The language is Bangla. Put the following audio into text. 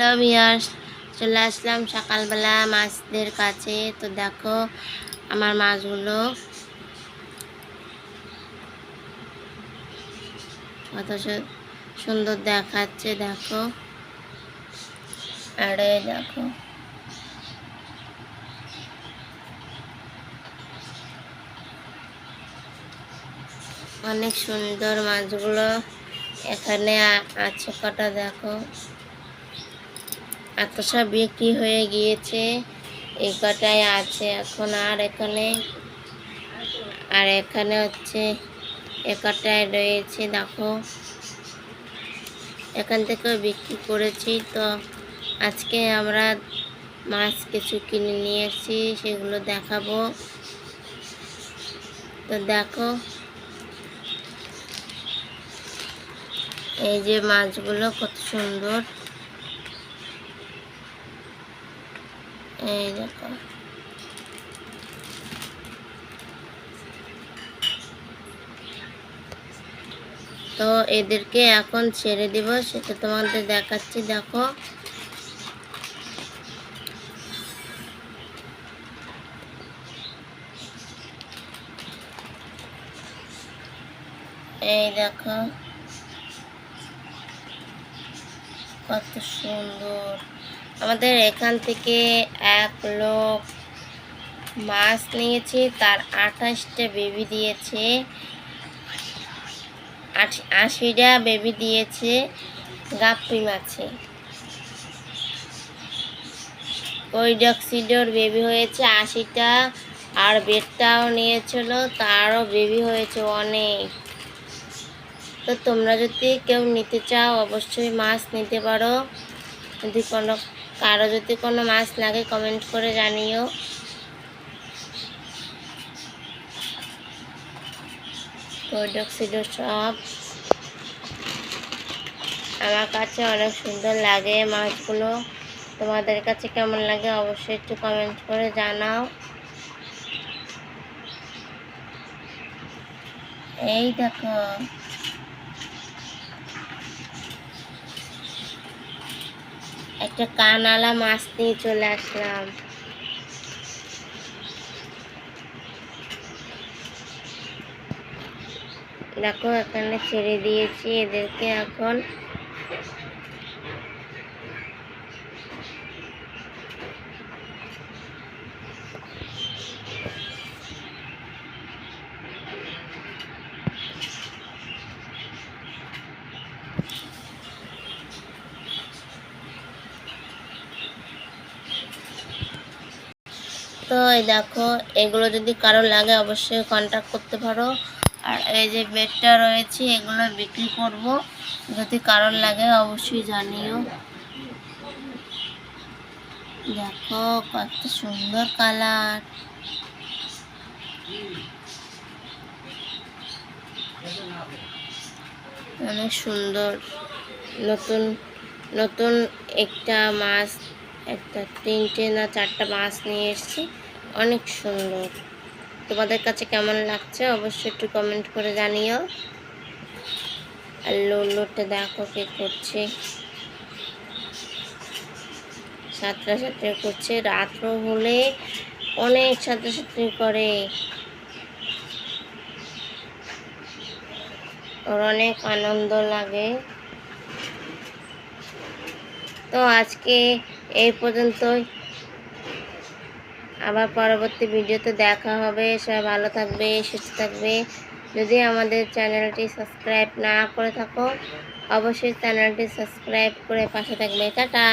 হ্যালো ভিয়ার্স চলে আসলাম সকালবেলা মাছদের কাছে। তো দেখো আমার মাছগুলো কত সুন্দর দেখাচ্ছে, দেখো। আর দেখো। অনেক সুন্দর মাছগুলো এখানে আছে কটা, দেখো। এত সব বিক্রি হয়ে গিয়েছে? এই কটাই আছে এখন আর এখানে? আর এখানে হচ্ছে এ কটায় রয়েছে দেখো। এখান থেকেও বিক্রি করেছি তো আজকে আমরা মাছ কিছু কিনে নিয়ে এসেছি, সেগুলো দেখাবো। তো দেখো, এই যে মাছগুলো কত সুন্দর। এই দেখো। তো এদেরকে এখন ছেড়ে দিব, সেটা তোমাদের দেখাচ্ছি, দেখো। এই দেখো। কত সুন্দর। আমাদের এখান থেকে এক লোক মাছ নিয়েছে, তার আঠাশটা বেবি দিয়েছে আশ- আশিটা বেবি দিয়েছে, গাপ্পি মাছে। ওই ডক্সিডোর বেবি হয়েছে আশিটা, আর বেডটাও নিয়েছিল, তারও বেবি হয়েছে অনেক। তো তোমরা যদি কেউ নিতে চাও, অবশ্যই মাছ নিতে পারো। যদি কোনো কারও যদি কোনো মাছ লাগে কমেন্ট করে জানিও। সব। আমার কাছে অনেক সুন্দর লাগে মাছগুলো। তোমাদের কাছে কেমন লাগে অবশ্যই একটু কমেন্ট করে জানাও। এই দেখো। একটা কানালা মাছ নিয়ে চলে আসলাম। দেখো এখানে ছেড়ে দিয়েছি এদেরকে এখন। তো এই দেখো, এগুলো যদি কারও লাগে অবশ্যই কন্ট্যাক্ট করতে পারো। আর এই যে বেডটা রয়েছে, এগুলো বিক্রি করব। যদি কারোর লাগে অবশ্যই জানিও। দেখো, কত সুন্দর কালার অনেক সুন্দর। নতুন নতুন একটা মাছ, একটা তিনটে না চারটা মাছ নিয়ে এসেছি। অনেক সুন্দর। তোমাদের কাছে কেমন লাগছে অবশ্যই একটু কমেন্ট করে জানিও। আর লোলোটা দেখো কে করছে। সাতটা করছে। রাত্র হলে অনেক ছাত্রছাত্রী করে। ওর অনেক আনন্দ লাগে। তো আজকে এই পর্যন্তই। আবার পরবর্তী ভিডিওতে দেখা হবে। সবাই ভালো থাকবে, সুস্থ থাকবে। যদি আমাদের চ্যানেলটি সাবস্ক্রাইব না করে থাকো, অবশ্যই চ্যানেলটি সাবস্ক্রাইব করে পাশে থাকবে। টাটা!